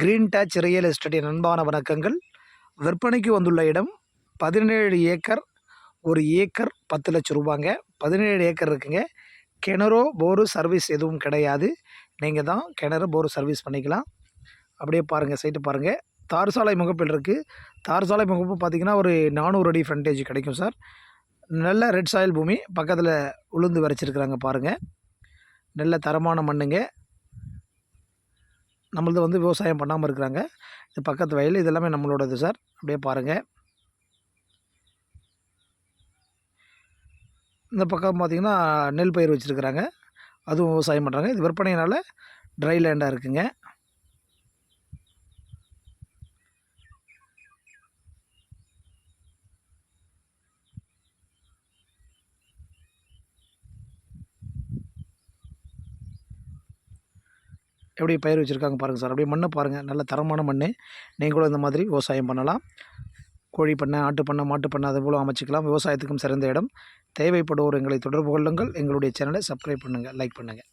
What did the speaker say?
Green touch real எஸ்டேட்டின் அன்பான வணக்கங்கள். விற்பனைக்கு வந்துள்ள இடம் பதினேழு ஏக்கர் ஒரு ஏக்கர் பத்து லட்சம் ரூபாங்க. பதினேழு ஏக்கர் இருக்குங்க. கிணறோ போரு சர்வீஸ் எதுவும் கிடையாது. நீங்கள் தான் கிணறு போரு சர்வீஸ் பண்ணிக்கலாம். அப்படியே பாருங்கள் சைட்டு பாருங்கள் தார் சாலை முகப்பில் இருக்குது தார் சாலை முகப்பு பார்த்தீங்கன்னா ஒரு நானூறு அடி ஃப்ரண்டேஜ் கிடைக்கும் சார். நல்ல ரெட் சாயில் பூமி. பக்கத்தில் உளுந்து விரைச்சிருக்கிறாங்க பாருங்கள் நல்ல தரமான மண்ணுங்க. நம்மளது வந்து விவசாயம் பண்ணாமல் இருக்கிறாங்க. இது பக்கத்து வயல் இதெல்லாமே நம்மளோடது சார். அப்படியே பாருங்கள் இந்த பக்கம் பார்த்திங்கன்னா நெல் பயிர் வச்சுருக்குறாங்க. அதுவும் விவசாயம் பண்ணுறாங்க இது விற்பனையினால் ட்ரை லேண்டாக இருக்குங்க. எப்படி பயிர் வச்சுருக்காங்க பாருங்கள் சார். அப்படியே மண்ணை பாருங்கள் நல்ல தரமான மண் நீங்களும் இந்த மாதிரி விவசாயம் பண்ணலாம். கோழி பண்ணை ஆட்டு பண்ணை மாட்டு பண்ணை அது போல் அமைச்சிக்கலாம். விவசாயத்துக்கும் சிறந்த இடம். தேவைப்படுவோர் எங்களை தொடர்பு கொள்ளுங்கள். எங்களுடைய சேனலை சப்ஸ்கிரைப் பண்ணுங்கள் லைக் பண்ணுங்கள்